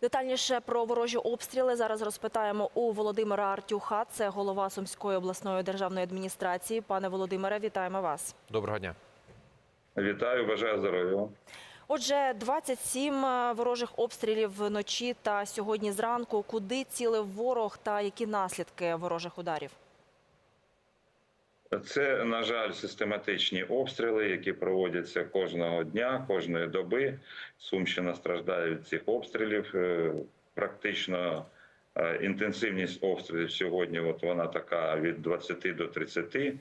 Детальніше про ворожі обстріли зараз розпитаємо у Володимира Артюха. Це голова Сумської обласної державної адміністрації. Пане Володимире, вітаємо вас. Доброго дня. Вітаю, бажаю здоров'я. Отже, 27 ворожих обстрілів вночі та сьогодні зранку. Куди цілив ворог та які наслідки ворожих ударів? Це, на жаль, систематичні обстріли, які проводяться кожного дня, кожної доби. Сумщина страждає від цих обстрілів. Е, Практично е, інтенсивність обстрілів сьогодні. От вона така від 20 до 30 е,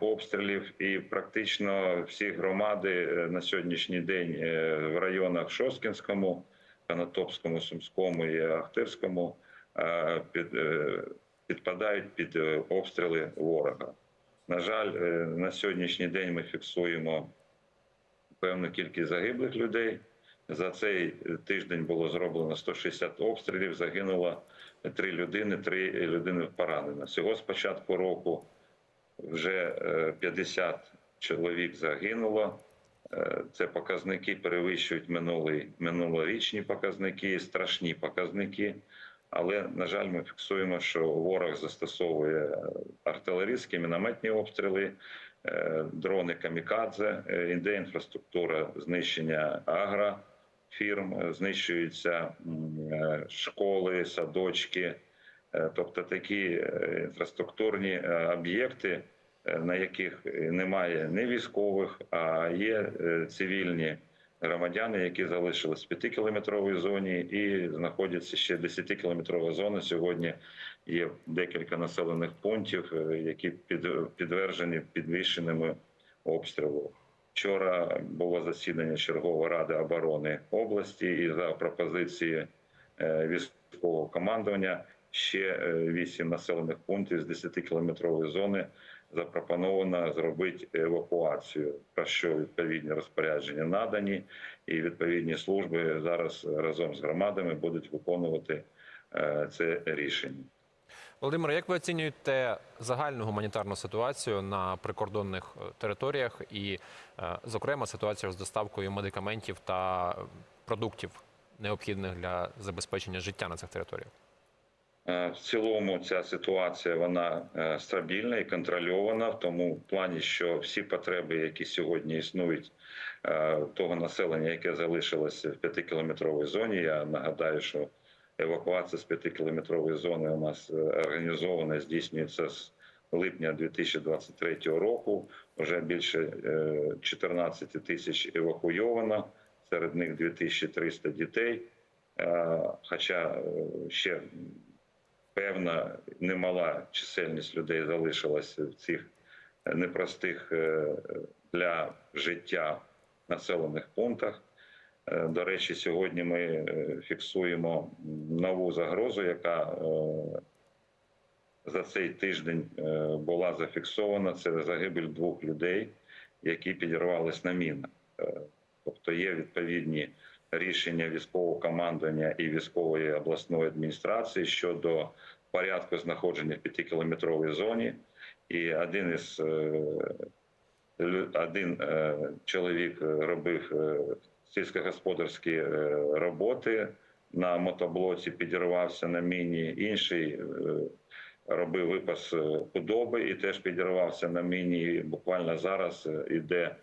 обстрілів, і практично всі громади на сьогоднішній день в районах Шосткінському, Канатопському, Сумському і Ахтирському під, підпадають під обстріли ворога. На жаль, е, на сьогоднішній день ми фіксуємо певну кількість загиблих людей. За цей тиждень було зроблено 160 обстрілів, загинуло 3 людини, 3 людини поранено. Всього з початку року вже е, 50 чоловік загинуло. Е, Це показники перевищують минулий, минулорічні показники, страшні показники. Але, на жаль, ми фіксуємо, що ворог застосовує артилерійські мінометні обстріли, е, дрони камікадзе, е, іде інфраструктура знищення агрофірм, е, знищуються школи, садочки, тобто такі інфраструктурні об'єкти, на яких немає не військових, а є цивільні громадяни, які залишились в 5-кілометровій зоні і знаходяться ще 10-кілометрова зона. Сьогодні є декілька населених пунктів, е, які під, підтверджені підвищеними обстрілу. Вчора було засідання чергової ради оборони області, і за пропозиції е, військового командування ще е, вісім населених пунктів з 10-кілометрової зони запропоновано зробити евакуацію, про що відповідні розпорядження надані, і відповідні служби зараз разом з громадами будуть виконувати е, це рішення. Володимир, як ви оцінюєте загальну гуманітарну ситуацію на прикордонних е, територіях і, е, зокрема, ситуацію з доставкою медикаментів та продуктів, необхідних для забезпечення життя на цих територіях? Е, В цілому ця ситуація вона е, стабільна і контрольована в тому плані, що всі потреби, які сьогодні існують е, того населення, яке залишилося в п'ятикілометровій зоні. Я нагадаю, що евакуація з п'ятикілометрової зони у нас організована, здійснюється з липня 2023 року. Вже більше е, 14 тисяч евакуйовано, серед них 2300 дітей. Хоча ще певна немала чисельність людей залишилася в цих непростих е, для життя населених пунктах. Е, До речі, сьогодні ми е, фіксуємо нову загрозу, яка е, за цей тиждень е, була зафіксована. Це загибель двох людей, які підірвались на мінах. Е, Тобто є відповідні рішення військового командування і військової обласної адміністрації щодо порядку знаходження в п'ятикілометровій зоні. І один із е, один е, чоловік робив е, сільськогосподарські роботи на мотоблоці, підірвався на міні. Інший робив випас худоби і теж підірвався на міні. Буквально зараз іде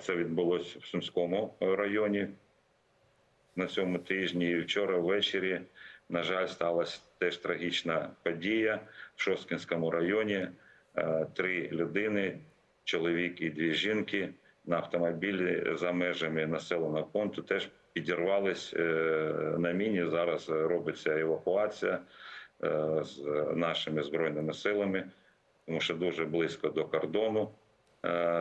це відбулося в Сумському районі на цьому тижні. І вчора ввечері, на жаль, сталася теж трагічна подія в Шосткінському районі. Е, Три людини, чоловік і дві жінки на автомобілі за межами населеного пункту теж підірвались е, на міні. Зараз робиться евакуація е, з нашими збройними силами, тому що дуже близько до кордону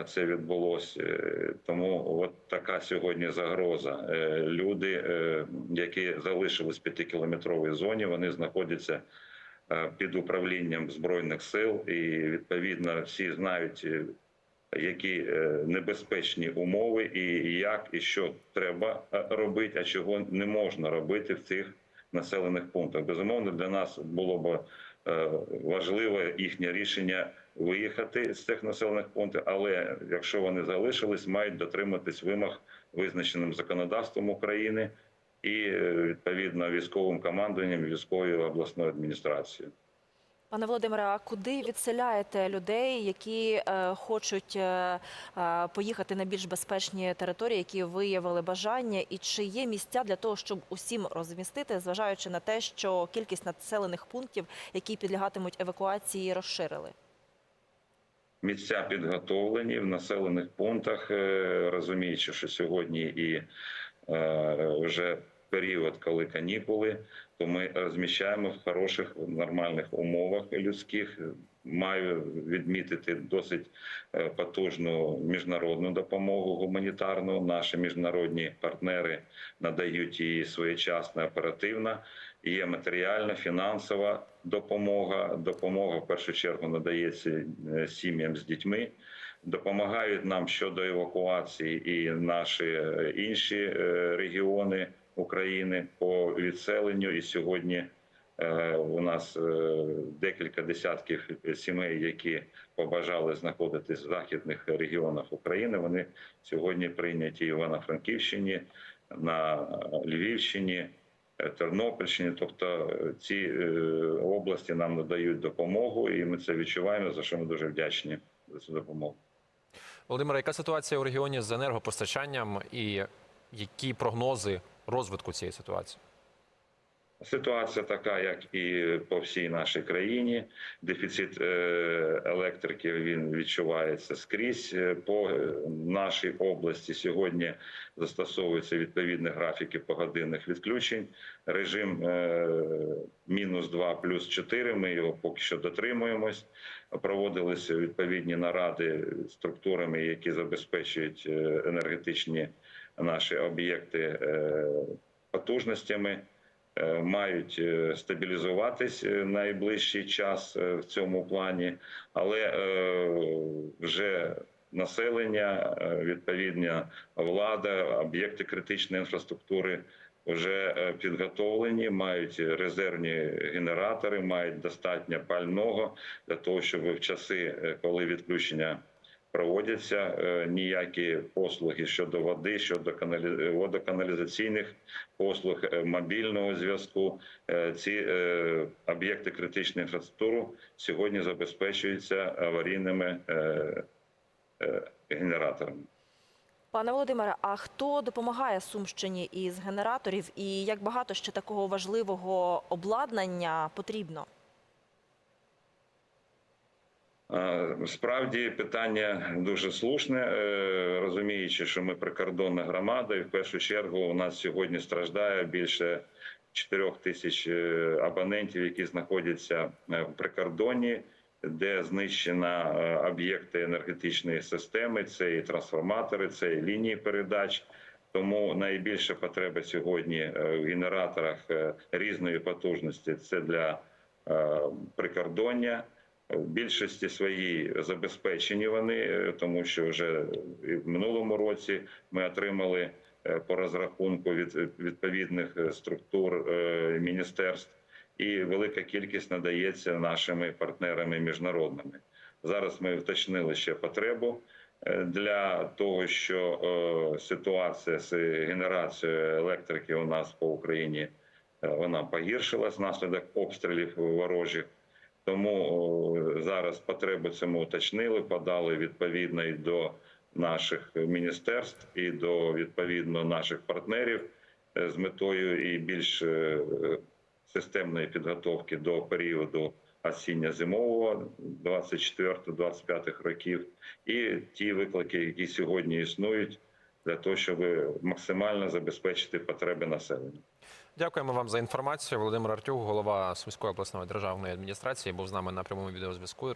це відбулося. Е, Тому от така сьогодні загроза. Е, Люди, е, які залишились в п'ятикілометровій зоні, вони знаходяться е, під управлінням збройних сил, і відповідно всі знають. е, Які е, небезпечні умови, і як і що треба е, робити, а чого не можна робити в цих населених пунктах. Безумовно, для нас було б е, важливе їхнє рішення виїхати з цих населених пунктів, але якщо вони залишились, мають дотриматись вимог, визначеним законодавством України, і е, відповідно військовим командуванням, військовою обласною адміністрацією. Пане Володимире, а куди відселяєте людей, які е, хочуть е, е, поїхати на більш безпечні території, які виявили бажання, і чи є місця для того, щоб усім розмістити, зважаючи на те, що кількість населених пунктів, які підлягатимуть евакуації, розширили? Місця підготовлені в населених пунктах, е, розуміючи, що сьогодні і е, вже період, коли канікули, то ми розміщаємо в хороших, нормальних умовах людських. Маю відмітити досить е, потужну міжнародну допомогу гуманітарну. Наші міжнародні партнери надають її своєчасно, оперативно. Є матеріальна, фінансова допомога. Допомога в першу чергу надається е, сім'ям з дітьми. Допомагають нам щодо евакуації і наші е, інші е, регіони України по відселенню. І сьогодні у нас декілька десятків сімей, які побажали знаходитись в західних регіонах України. Вони сьогодні прийняті в Івано-Франківщині, на Львівщині. Е, Тернопільщині, тобто е, ці е, області нам надають допомогу, і ми це відчуваємо. За що ми дуже вдячні за цю допомогу. Володимире, яка ситуація у регіоні з енергопостачанням і які прогнози розвитку цієї ситуації? Ситуація така, як і по всій нашій країні. Дефіцит е, електрики він відчувається скрізь Е, по нашій області. Сьогодні застосовуються відповідні графіки погодинних відключень. Режим е, мінус 2 плюс 4, Ми його поки що дотримуємось. Проводилися відповідні наради структурами, які забезпечують енергетичні наші об'єкти потужностями мають е, стабілізуватись е, найближчий час е, в цьому плані, але е, вже населення, е, відповідна влада, об'єкти критичної інфраструктури вже е, підготовлені, мають резервні генератори, мають достатньо пального для того, щоб в часи, е, коли відключення проводяться е, ніякі послуги щодо води, щодо каналі... водоканалізаційних послуг, е, мобільного зв'язку. Е, Ці об'єкти критичної інфраструктури сьогодні забезпечуються аварійними генераторами. Пане Володимире, а хто допомагає Сумщині із генераторів, і як багато ще такого важливого обладнання потрібно? Справді питання дуже слушне, е, розуміючи, що ми прикордонна громада, і в першу чергу у нас сьогодні страждає більше 4 тисяч е, абонентів, які знаходяться е, в прикордонні, де знищена е, об'єкти енергетичної системи. Це і трансформатори, це і лінії передач. Тому найбільша потреба сьогодні в генераторах різної потужності це для прикордоння. В більшості своїй забезпечені вони, е, тому що вже в минулому році ми отримали е, по розрахунку від відповідних е, структур міністерств, і велика кількість надається нашими партнерами міжнародними. Зараз ми вточнили ще потребу для того, що ситуація з генерацією електрики у нас по Україні вона погіршилась внаслідок обстрілів ворожих. Тому зараз потребу цьому уточнили, подали відповідно і до наших міністерств і до відповідно наших партнерів е, з метою і більш е, системної підготовки до періоду осінньо-зимового 24-25 років, і ті виклики, які сьогодні існують, для того, щоб максимально забезпечити потреби населення. Дякуємо вам за інформацію. Володимир Артюг, голова Сумської обласної державної адміністрації, був з нами на прямому відеозв'язку.